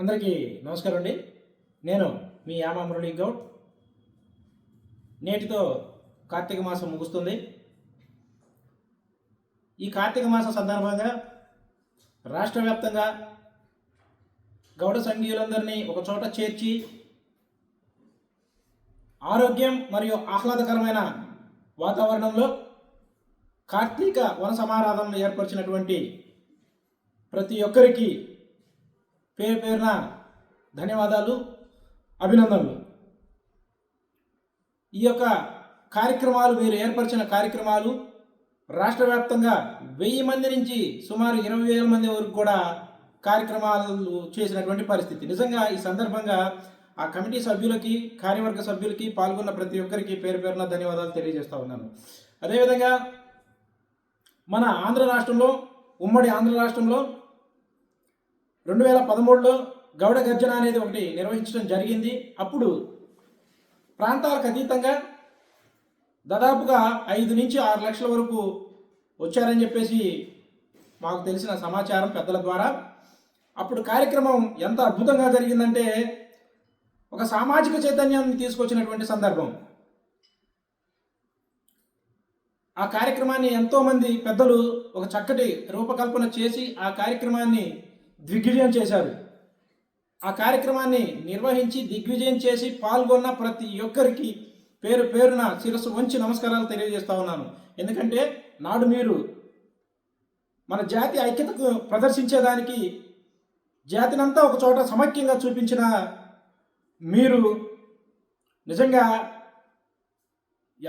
అందరికీ నమస్కారం అండి నేను మీ యామా మురళీ గౌడ్. నేటితో కార్తీక మాసం ముగుస్తుంది. ఈ కార్తీక మాసం సందర్భంగా రాష్ట్ర వ్యాప్తంగా గౌడ సంఘీయులందరినీ ఒక చోట చేర్చి ఆరోగ్యం మరియు ఆహ్లాదకరమైన వాతావరణంలో కార్తీక వన సమారాధనలు ఏర్పరిచినటువంటి ప్రతి ఒక్కరికి పేరు పేరున ధన్యవాదాలు అభినందనలు. ఈ యొక్క కార్యక్రమాలు మీరు ఏర్పరిచిన కార్యక్రమాలు రాష్ట్ర వ్యాప్తంగా వెయ్యి మంది నుంచి సుమారు ఇరవై వేల మంది వరకు కూడా కార్యక్రమాలు చేసినటువంటి పరిస్థితి. నిజంగా ఈ సందర్భంగా ఆ కమిటీ సభ్యులకి కార్యవర్గ సభ్యులకి పాల్గొన్న ప్రతి ఒక్కరికి పేరు పేరున ధన్యవాదాలు తెలియజేస్తూ ఉన్నాను. అదేవిధంగా మన ఆంధ్ర రాష్ట్రంలో ఉమ్మడి ఆంధ్ర రాష్ట్రంలో రెండు వేల పదమూడులో గౌడ గర్జన అనేది ఒకటి నిర్వహించడం జరిగింది. అప్పుడు ప్రాంతాలకు అతీతంగా దాదాపుగా ఐదు నుంచి ఆరు లక్షల వరకు వచ్చారని చెప్పేసి మాకు తెలిసిన సమాచారం పెద్దల ద్వారా. అప్పుడు కార్యక్రమం ఎంత అద్భుతంగా జరిగిందంటే ఒక సామాజిక చైతన్యాన్ని తీసుకొచ్చినటువంటి సందర్భం. ఆ కార్యక్రమాన్ని ఎంతోమంది పెద్దలు ఒక చక్కటి రూపకల్పన చేసి ఆ కార్యక్రమాన్ని దిగ్విజయం చేశారు ఆ కార్యక్రమాన్ని నిర్వహించి దిగ్విజయం చేసి పాల్గొన్న ప్రతి ఒక్కరికి పేరు పేరున శిరస్సు వంచి నమస్కారాలు తెలియజేస్తా ఉన్నాను. ఎందుకంటే నాడు మీరు మన జాతి ఐక్యతకు ప్రదర్శించేదానికి జాతినంతా ఒక చోట సమైక్యంగా చూపించిన మీరు నిజంగా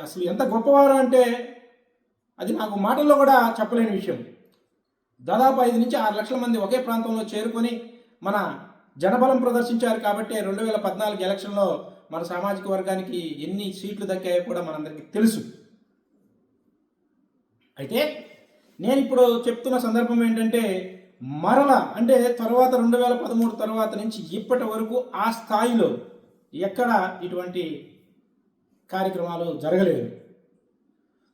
అసలు ఎంత గొప్పవారు అంటే అది నాకు మాటల్లో కూడా చెప్పలేని విషయం. దాదాపు ఐదు నుంచి ఆరు లక్షల మంది ఒకే ప్రాంతంలో చేరుకొని మన జనబలం ప్రదర్శించారు కాబట్టి రెండు వేల పద్నాలుగు ఎలక్షన్లో మన సామాజిక వర్గానికి ఎన్ని సీట్లు దక్కాయో కూడా మనందరికీ తెలుసు. అయితే నేను ఇప్పుడు చెప్తున్న సందర్భం ఏంటంటే మరల అంటే తర్వాత రెండు వేల పదమూడు తర్వాత నుంచి ఇప్పటి వరకు ఆ స్థాయిలో ఎక్కడ ఇటువంటి కార్యక్రమాలు జరగలేదు.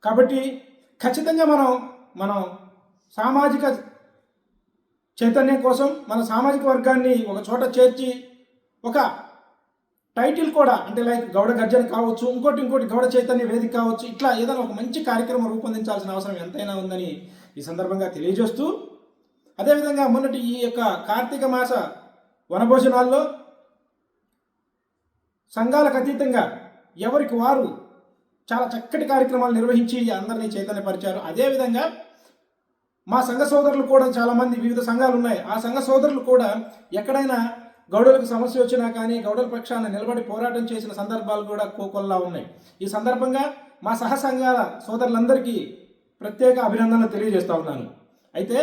కాబట్టి ఖచ్చితంగా మనం మనం సామాజిక చైతన్యం కోసం మన సామాజిక వర్గాన్ని ఒక చోట చేర్చి ఒక టైటిల్ కూడా అంటే లైక్ గౌడ గర్జన కావచ్చు ఇంకోటి ఇంకోటి గౌడ చైతన్య వేదిక కావచ్చు ఇట్లా ఏదైనా ఒక మంచి కార్యక్రమం రూపొందించాల్సిన అవసరం ఎంతైనా ఉందని ఈ సందర్భంగా తెలియజేస్తూ అదేవిధంగా మొన్నటి ఈ యొక్క కార్తీక మాస వనభోజనాల్లో సంఘాలకు అతీతంగా ఎవరికి వారు చాలా చక్కటి కార్యక్రమాలు నిర్వహించి అందరినీ చైతన్యపరిచారు. అదేవిధంగా మా సంఘ సోదరులు కూడా చాలామంది వివిధ సంఘాలు ఉన్నాయి. ఆ సంఘ సోదరులు కూడా ఎక్కడైనా గౌడలకు సమస్య వచ్చినా కానీ గౌడల పక్షాన నిలబడి పోరాటం చేసిన సందర్భాలు కూడా కోకొల్లా ఉన్నాయి. ఈ సందర్భంగా మా సహ సంఘాల సోదరులందరికీ ప్రత్యేక అభినందనలు తెలియజేస్తా ఉన్నాను. అయితే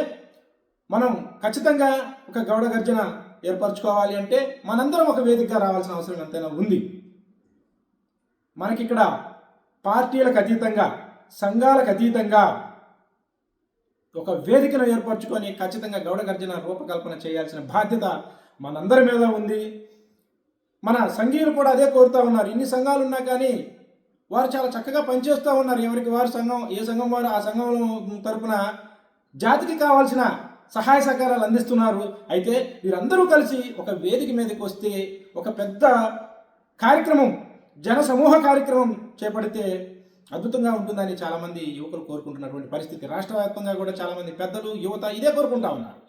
మనం ఖచ్చితంగా ఒక గౌడ గర్జన ఏర్పరచుకోవాలి అంటే మనందరం ఒక వేదికగా రావాల్సిన అవసరం ఎంతైనా ఉంది. మనకిక్కడ పార్టీలకు అతీతంగా సంఘాలకు అతీతంగా ఒక వేదికను ఏర్పరచుకొని ఖచ్చితంగా గౌడ గర్జన రూపకల్పన చేయాల్సిన బాధ్యత మనందరి మీద ఉంది. మన సంఘీయులు కూడా అదే కోరుతూ ఉన్నారు. ఇన్ని సంఘాలు ఉన్నా కానీ వారు చాలా చక్కగా పనిచేస్తూ ఉన్నారు. ఎవరికి వారు సంఘం ఏ సంఘం వారు ఆ సంఘం తరపున జాతికి కావాల్సిన సహాయ సహకారాలు అందిస్తున్నారు. అయితే వీరందరూ కలిసి ఒక వేదిక మీదకి వస్తే ఒక పెద్ద కార్యక్రమం జన సమూహ కార్యక్రమం చేపడితే అద్భుతంగా ఉంటుందని చాలామంది యువకులు కోరుకుంటున్నటువంటి పరిస్థితి. రాష్ట్ర వ్యాప్తంగా కూడా చాలామంది పెద్దలు యువత ఇదే కోరుకుంటా ఉన్నారు.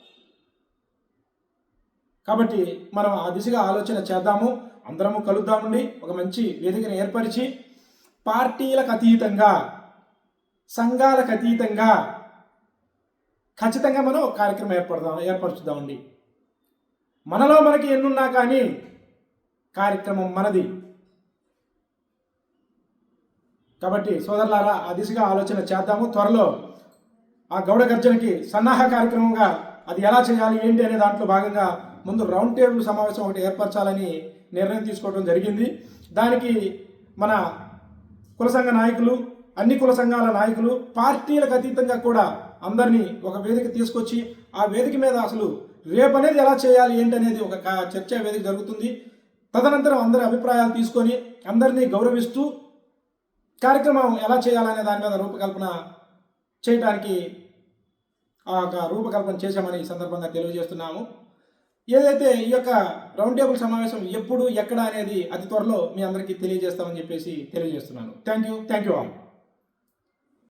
కాబట్టి మనం ఆ దిశగా ఆలోచన చేద్దాము అందరము కలుద్దామండి ఒక మంచి వేదికను ఏర్పరిచి పార్టీలకు అతీతంగా సంఘాలకు అతీతంగా ఖచ్చితంగా మనం ఒక కార్యక్రమం ఏర్పడదాం ఏర్పరచుదామండి. మనలో మనకి ఎన్నున్నా కానీ కార్యక్రమం మనది. కాబట్టి సోదరులారా ఆ దిశగా ఆలోచన చేద్దాము. త్వరలో ఆ గౌడ గర్జనకి సన్నాహ కార్యక్రమంగా అది ఎలా చేయాలి ఏంటి అనే దాంట్లో భాగంగా ముందు రౌండ్ టేబుల్ సమావేశం ఒకటి ఏర్పరచాలని నిర్ణయం తీసుకోవడం జరిగింది. దానికి మన కుల సంఘ నాయకులు అన్ని కుల సంఘాల నాయకులు పార్టీలకు అతీతంగా కూడా అందరినీ ఒక వేదిక తీసుకొచ్చి ఆ వేదిక మీద అసలు రేపు అనేది ఎలా చేయాలి ఏంటి అనేది ఒక చర్చా వేదిక జరుగుతుంది. తదనంతరం అందరి అభిప్రాయాలు తీసుకొని అందరినీ గౌరవిస్తూ కార్యక్రమం ఎలా చేయాలనే దాని మీద రూపకల్పన చేయడానికి ఆ యొక్క రూపకల్పన చేశామని ఈ సందర్భంగా తెలియజేస్తున్నాము. ఏదైతే ఈ యొక్క రౌండ్ టేబుల్ సమావేశం ఎప్పుడు ఎక్కడ అనేది అతి త్వరలో మీ అందరికీ తెలియజేస్తామని చెప్పేసి తెలియజేస్తున్నాను. Thank you. Thank you all.